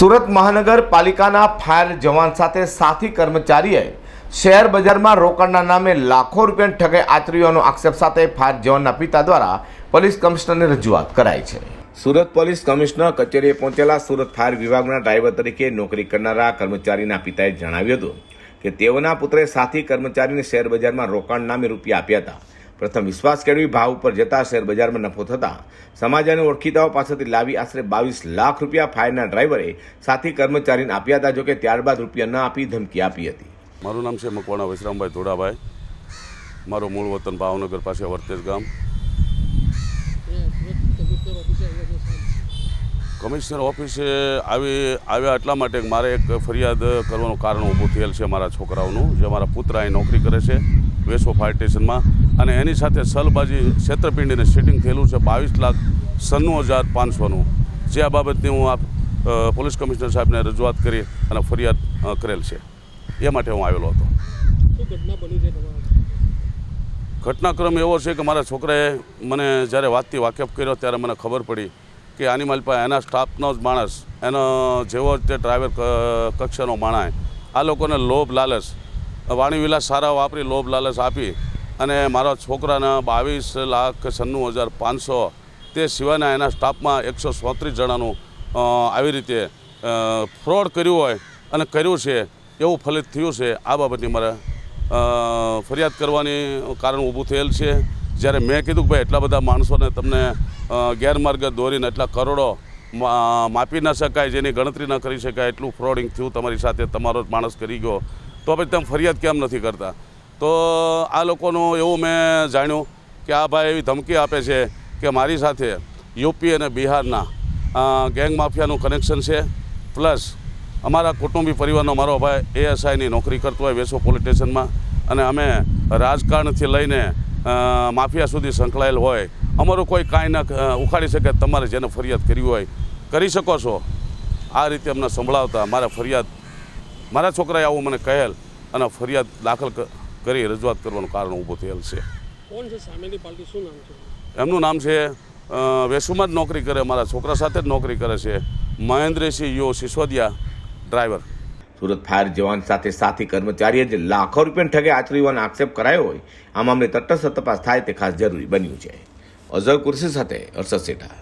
સુરત મહાનગરપાલિકાના ફાયર જવાન સાથે સાથી કર્મચારીએ શેર બજારમાં રોકડના નામે લાખો રૂપિયાની ઠગાઈ આચર્યોનો આક્ષેપ સાથે ફાયર જવાનના પિતા દ્વારા પોલીસ કમિશનરને રજૂઆત કરાઈ છે. સુરત પોલીસ કમિશનર કચેરીએ પહોંચેલા સુરત ફાયર વિભાગના ડ્રાઈવર તરીકે નોકરી કરનારા કર્મચારીના પિતાએ જણાવ્યું હતું કે તેઓના પુત્રે સાથી કર્મચારીને શેર બજારમાં રોકાણ નામે રૂપિયા આપ્યા હતા. પ્રથમ વિશ્વાસ કેળવી ભાવ ઉપર જતા શેર બજારમાં નફો થતા સમાજ અને ઓળખીતાઓ પાસેથી લાવી આશરે બાવીસ લાખ રૂપિયા ફાયરના ડ્રાઈવરે સાથી કર્મચારીને આપ્યા હતા, જોકે ત્યારબાદ રૂપિયા ન આપી ધમકી આપી હતી. મારું નામ છે મકવાણા વિશ્રામભાઈ ધોડાભાઈ મારું મૂળ વતન ભાવનગર પાસે વર્તેજ ગામ. કમિશનર ઓફિસે આવી, આવ્યા એટલા માટે મારે એક ફરિયાદ કરવાનું કારણ ઊભું થયેલ છે મારા છોકરાઓનું, જે મારા પુત્ર અહીં નોકરી કરે છે વેસો ફાયર સ્ટેશનમાં. અને એની સાથે સલબાજી છેતરપિંડીને સેટિંગ થયેલું છે બાવીસ લાખ સન્નું હજાર પાંચસોનું. જે આ બાબતની હું આપ પોલીસ કમિશનર સાહેબને રજૂઆત કરી અને ફરિયાદ કરેલ છે. એ માટે હું આવેલો હતો. ઘટનાક્રમ એવો છે કે મારા છોકરાએ મને જ્યારે વાતથી વાકેફ કર્યો ત્યારે મને ખબર પડી કે આની મારી પાસે એના સ્ટાફનો જ માણસ એનો જેવો જ તે ડ્રાઈવર કક્ષાનો માણસ આ લોકોને લોભ લાલચ. વાણીવિલાસ સારા વાપરી લોભ લાલચ આપી. અને મારા છોકરાના બાવીસ લાખ સન્નું હજાર પાંચસો તે સિવાયના એના સ્ટાફમાં એકસો ચોત્રીસ જણાનું આવી રીતે ફ્રોડ કર્યું હોય અને કર્યું છે, એવું ફલિત થયું છે, આ બાબતની મારે ફરિયાદ કરવાની કારણ ઊભું થયેલ છે. જ્યારે મેં કીધું કે ભાઈ એટલા બધા માણસોને તમને ગેરમાર્ગે દોરીને એટલા કરોડો માપી ન શકાય, જેની ગણતરી ન કરી શકાય, એટલું ફ્રોડિંગ થયું તમારી સાથે, તમારો જ માણસ કરી ગયો. તો પછી તમે ફરિયાદ કેમ નથી કરતા? તો આ લોકોનું એવું મેં જાણ્યું કે આ ભાઈ એવી ધમકી આપે છે કે મારી સાથે યુપી અને બિહારના ગેંગ માફિયાનું કનેક્શન છે. પ્લસ અમારા કુટુંબી પરિવારનો મારો ભાઈ એએસઆઈની નોકરી કરતો હોય વેસો પોલીસ સ્ટેશનમાં અને અમે રાજકારણથી લઈને માફિયા સુધી સંકળાયેલ હોય. અમારું કોઈ કાંઈ ન ઉખાડી શકે, તમારે જેને ફરિયાદ કરવી હોય, કરી શકો છો. આ રીતે અમને સંભળાવતા મારા ફરિયાદ, મારા છોકરાએ આવું મને કહેલ અને ફરિયાદ દાખલ કરી રજૂઆત કરવાનું કારણ ઊભું થયેલ છે. કોણ છે સામેની શું એમનું નામ છે વેસુમાં જ નોકરી કરે મારા છોકરા સાથે જ નોકરી કરે છે. મહેન્દ્રસિંહ યો સિસોદિયા ડ્રાઈવર. સુરત ફાયર જવાન સાથે સાથી કર્મચારીએ જે લાખો રૂપિયાની ઠગે આચરી હોવાનો આક્ષેપ કરાયો હોય આ મામલે તટસ્થ તપાસ થાય તે ખાસ જરૂરી બન્યું છે. અઝર કુર્સી સાથે હર્ષદ સેઠા